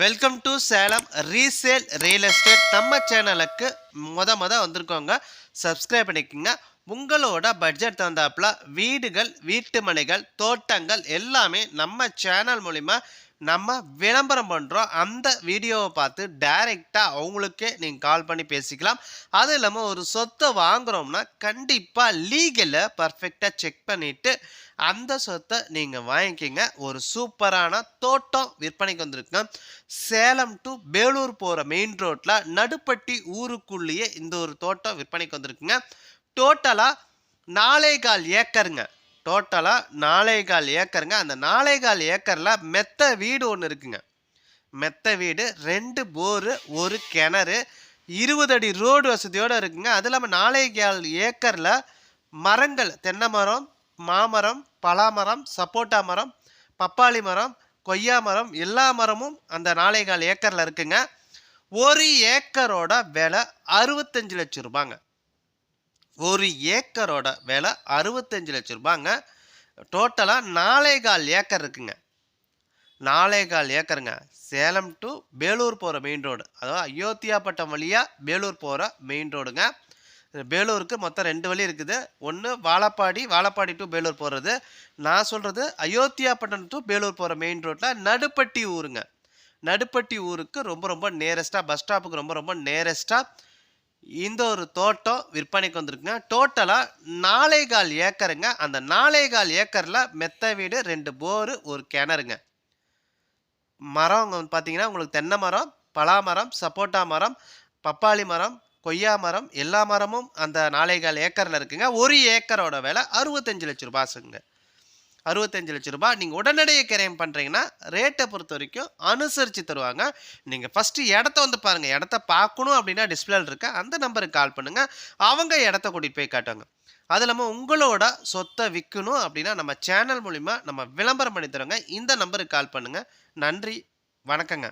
Welcome to Salem resale real estate நம்ம சேனலுக்கு மொத மொதல் வந்திருக்கோங்க. சப்ஸ்கிரைப் பண்ணிக்கோங்க. உங்களோட பட்ஜெட் தந்தாப்புல வீடுகள் வீட்டு மனைகள் தோட்டங்கள் எல்லாமே நம்ம சேனல் மூலிமா நம்ம விளம்பரம் பண்ணுறோம் அந்த வீடியோவை பார்த்து டைரெக்டாக அவங்களுக்கே நீங்கள் கால் பண்ணி பேசிக்கலாம். அது இல்லாமல் ஒரு சொத்தை வாங்குகிறோம்னா கண்டிப்பாக லீகலை பர்ஃபெக்டாக செக் பண்ணிவிட்டு அந்த சொத்தை நீங்கள் வாங்கிக்கிங்க. ஒரு சூப்பரான தோட்டம் விற்பனைக்கு வந்திருக்குங்க. சேலம் டு பேலூர் போகிற மெயின் ரோட்டில் நடுப்பட்டி ஊருக்குள்ளேயே இந்த ஒரு தோட்டம் விற்பனைக்கு வந்திருக்குங்க. டோட்டலாக நாலே கால் ஏக்கருங்க. டோட்டலாக நாலே கால் ஏக்கருங்க. அந்த நாலே கால் ஏக்கரில் மெத்த வீடு ஒன்று இருக்குங்க. மெத்த வீடு ரெண்டு போரு ஒரு கிணறு இருபது அடி ரோடு வசதியோடு இருக்குங்க. அது இல்லாமல் நாலே கால் ஏக்கரில் மரங்கள் தென்னை மரம் மாமரம் பலாமரம் சப்போட்டா மரம் பப்பாளி மரம் கொய்யா மரம் எல்லா மரமும் அந்த நாலே கால் ஏக்கரில் இருக்குங்க. ஒரு ஏக்கரோட விலை அறுபத்தஞ்சு லட்சம் ரூபாங்க. ஒரு ஏக்கரோட விலை அறுபத்தஞ்சு லட்சம் ரூபாங்க. டோட்டலாக நாலே கால் ஏக்கர் இருக்குங்க. நாலே கால் ஏக்கருங்க. சேலம் டு பேலூர் போகிற மெயின் ரோடு அதாவது அயோத்தியாப்பட்டம் வழியாக பேலூர் போகிற மெயின் ரோடுங்க பேலூருக்கு மொத்தம் ரெண்டு வழி இருக்குது. ஒன்று வாழப்பாடி வாழப்பாடி டு பேலூர் போகிறது நான் சொல்கிறது அயோத்தியாப்பட்டினம் டு பேலூர் போகிற மெயின் ரோட்டில் நடுப்பட்டி ஊருங்க. நடுப்பட்டி ஊருக்கு ரொம்ப ரொம்ப நேரஸ்ட்டாக பஸ் ஸ்டாப்புக்கு ரொம்ப ரொம்ப நேரஸ்ட்டாக இந்த ஒரு தோட்டம் விற்பனைக்கு வந்திருக்குங்க. டோட்டலாக நாலே கால் ஏக்கருங்க. அந்த நாலே கால் ஏக்கரில் மெத்த வீடு ரெண்டு போரு ஒரு கிணறுங்க. மரம் வந்து பார்த்தீங்கன்னா உங்களுக்கு தென்னை மரம் பலா மரம் சப்போட்டா மரம் பப்பாளி மரம் கொய்யா மரம் எல்லா மரமும் அந்த நாலே கால் ஏக்கரில் இருக்குங்க. ஒரு ஏக்கரோட விலை அறுபத்தஞ்சு லட்ச ரூபாய்ங்க அறுபத்தஞ்சு லட்ச ரூபாய் நீங்கள் உடனடியாக கிரயம் பண்ணுறீங்கன்னா ரேட்டை பொறுத்த வரைக்கும் அனுசரித்து தருவாங்க. நீங்கள் ஃபஸ்ட்டு இடத்த வந்து பாருங்கள் இடத்த பார்க்கணும் அப்படின்னா டிஸ்பிளேல இருக்க அந்த நம்பருக்கு கால் பண்ணுங்கள் அவங்க இடத்த கூட்டிகிட்டு போய் காட்டுவாங்க. அது இல்லாமல் உங்களோட சொத்தை விற்கணும் அப்படின்னா நம்ம சேனல் மூலிமா நம்ம விளம்பரம் பண்ணி தரோங்க இந்த நம்பருக்கு கால் பண்ணுங்கள் நன்றி. வணக்கங்க.